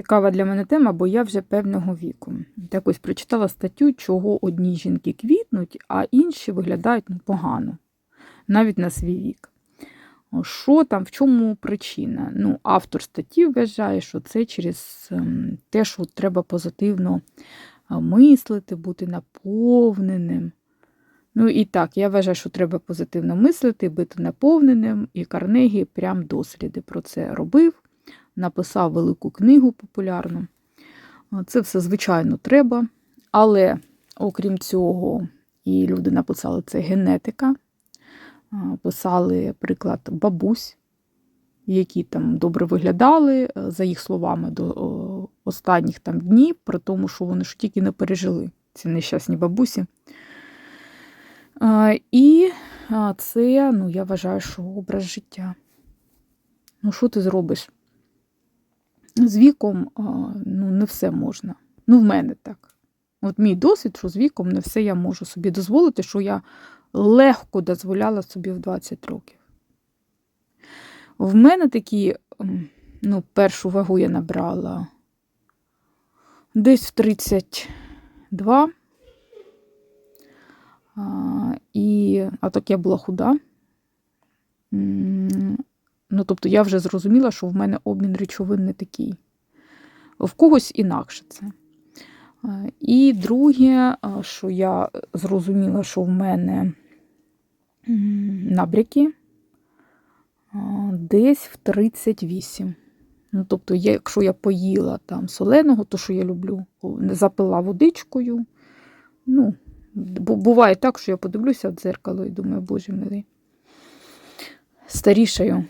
Цікава для мене тема, бо я вже певного віку. Так ось прочитала статтю, чого одні жінки квітнуть, а інші виглядають ну, погано, навіть на свій вік. Що там, в чому причина? Ну, автор статті вважає, що це через ем, те, що треба позитивно е, мислити, бути наповненим. Ну і так, я вважаю, що треба позитивно мислити, бути наповненим, і Карнегі прям досліди про це робив написав велику книгу популярну. Це все, звичайно, треба. Але, окрім цього, і люди написали це генетика, писали приклад бабусь, які там добре виглядали, е, за їх словами, до останніх там днів, при тому, що вони ж тільки не пережили ці нещасні бабусі. І це, ну, я вважаю, що образ життя. Ну, що ти зробиш? З віком ну, не все можна. Ну, в мене так. От мій досвід, що з віком не все я можу собі дозволити, що я легко дозволяла собі в 20 років. В мене такі, ну, першу вагу я набрала десь в 32. А, і, а так я була худа. Ну, тобто я вже зрозуміла, що в мене обмін речовин не такий. В когось інакше це. І друге, що я зрозуміла, що в мене набряки десь в 38. Ну, Тобто, якщо я поїла там соленого, то що я люблю, запила водичкою. Ну, Буває так, що я подивлюся в дзеркало і думаю, боже милий, старішаю.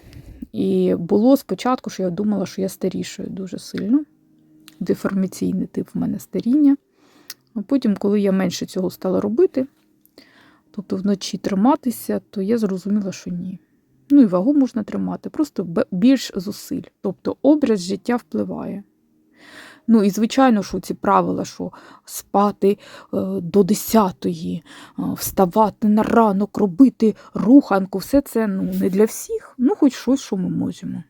І було спочатку, що я думала, що я старішаю дуже сильно. Деформаційний тип в мене старіння. А потім, коли я менше цього стала робити, тобто вночі триматися, то я зрозуміла, що ні. Ну і вагу можна тримати, просто більш зусиль. Тобто образ життя впливає. Ну і, звичайно, що ці правила, що спати е, до 10-ї, е, вставати на ранок, робити руханку, все це ну, не для всіх, ну хоч щось, що ми можемо.